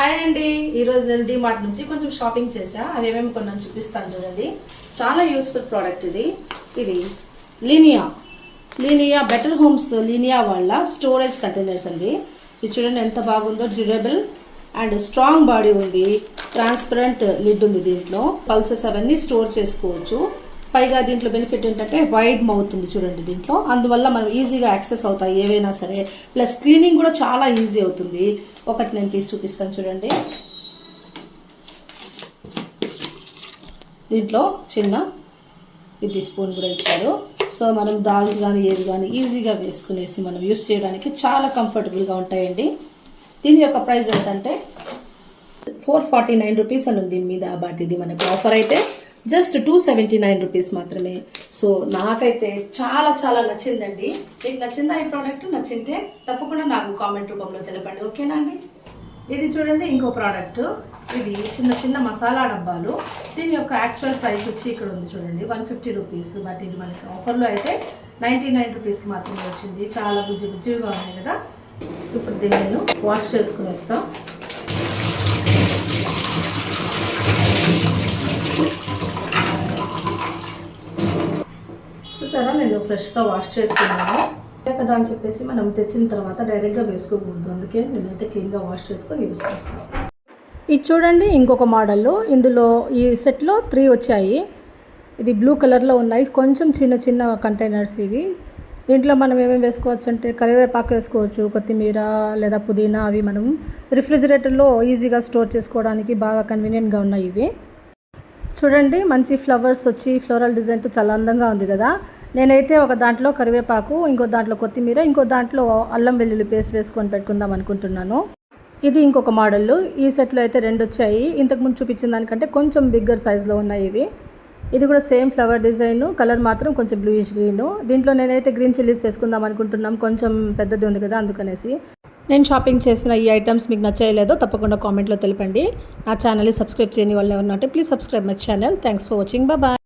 Hi అండి. ఈ రోజు నేను డిమార్ట్ నుంచి కొంచెం షాపింగ్ చేసా అవి ఏమేమి కొన్నాను చూపిస్తాను చూడండి. చాలా యూస్ఫుల్ ప్రోడక్ట్ ఇది. ఇది Linea. Linea better homes Linea వాళ్ళ స్టోరేజ్ కంటైనర్స్ అండి. ఇది చూడండి ఎంత బాగుందో. డ్యూరబుల్ అండ్ స్ట్రాంగ్ బాడీ ఉంది. ట్రాన్స్పరెంట్ లిడ్ ఉంది దీంట్లో. పల్సెస్ అవన్నీ స్టోర్ చేసుకోవచ్చు. పైగా దీంట్లో బెనిఫిట్ ఏంటంటే వైడ్ మౌత్ ఉంది చూడండి దీంట్లో. అందువల్ల మనం ఈజీగా యాక్సెస్ అవుతాయి ఏవైనా సరే. ప్లస్ క్లీనింగ్ కూడా చాలా ఈజీ అవుతుంది. ఒకటి నేను తీసి చూపిస్తాను చూడండి. దీంట్లో చిన్న ఇది స్పూన్ కూడా ఇచ్చారు. సో మనం దాల్స్ కానీ ఏవి కానీ ఈజీగా వేసుకునేసి మనం యూస్ చేయడానికి చాలా కంఫర్టబుల్గా ఉంటాయండి. దీని యొక్క ప్రైస్ ఏంటంటే ఫోర్ ఫార్టీ నైన్ రూపీస్ అని ఉంది దీని మీద బట్ ఇది మనకు ఆఫర్ అయితే. Just two seventy nine rupees మాత్రమే. సో నాకైతే చాలా చాలా నచ్చిందండి. మీకు నచ్చిందా ఈ ప్రోడక్ట్? నచ్చింటే తప్పకుండా నాకు కామెంట్ రూపంలో తెలపండి. ఓకేనా అండి? ఇది చూడండి ఇంకో ప్రోడక్ట్. ఇది చిన్న చిన్న మసాలా డబ్బాలు. దీని యొక్క యాక్చువల్ ప్రైస్ వచ్చి ఇక్కడ ఉంది చూడండి వన్ ఫిఫ్టీ రూపీస్. బట్ ఇది మనకి ఆఫర్లో అయితే నైంటీ నైన్ రూపీస్కి మాత్రమే వచ్చింది. చాలా బుజ్జి బుజ్జిగా ఉన్నాయి కదా. ఇప్పుడు దీన్ని నేను వాష్ చేసుకుని వస్తాను నేను ఫ్రెష్గా వాష్ చేసుకున్నాను. కదా అని చెప్పేసి మనం తెచ్చిన తర్వాత డైరెక్ట్గా వేసుకోకూడదు. అందుకే నేనైతే క్లీన్గా వాష్ చేసుకొని యూస్ చేస్తాను. ఇది చూడండి ఇంకొక మోడల్లో. ఇందులో ఈ సెట్లో త్రీ వచ్చాయి. ఇది బ్లూ కలర్లో ఉన్నాయి. కొంచెం చిన్న చిన్న కంటైనర్స్ ఇవి. దీంట్లో మనం ఏమేమి వేసుకోవచ్చు అంటే కరివేపాకు వేసుకోవచ్చు కొత్తిమీర లేదా పుదీనా అవి మనం రిఫ్రిజిరేటర్లో ఈజీగా స్టోర్ చేసుకోవడానికి బాగా కన్వీనియంట్గా ఉన్నాయి ఇవి. చూడండి మంచి ఫ్లవర్స్ వచ్చి ఫ్లోరల్ డిజైన్తో చాలా అందంగా ఉంది కదా. నేనైతే ఒక దాంట్లో కరివేపాకు ఇంకో దాంట్లో కొత్తిమీర ఇంకో దాంట్లో అల్లం వెల్లుల్లి పేస్ట్ వేసుకొని పెట్టుకుందాం అనుకుంటున్నాను. ఇది ఇంకొక మోడల్ ఈ సెట్లో అయితే రెండు వచ్చాయి. ఇంతకుముందు చూపించిన దానికంటే కొంచెం బిగ్గర్ సైజులో ఉన్నాయి ఇవి. ఇది కూడా సేమ్ ఫ్లవర్ డిజైన్. కలర్ మాత్రం కొంచెం బ్లూయిష్ గ్రీన్ దీంట్లో నేనైతే గ్రీన్ చిల్లీస్ వేసుకుందాం అనుకుంటున్నాం. కొంచెం పెద్దది ఉంది కదా అందుకనేసి. నేను షాపింగ్ చేసిన ఈ ఐటమ్స్ మీకు నచ్చేయలేదో తప్పకుండా కామెంట్లో తెలపండి. నా ఛానల్ని సబ్స్క్రైబ్ చేయని వాళ్ళు ఎవరన్నా please subscribe my channel. Thanks for watching. Bye.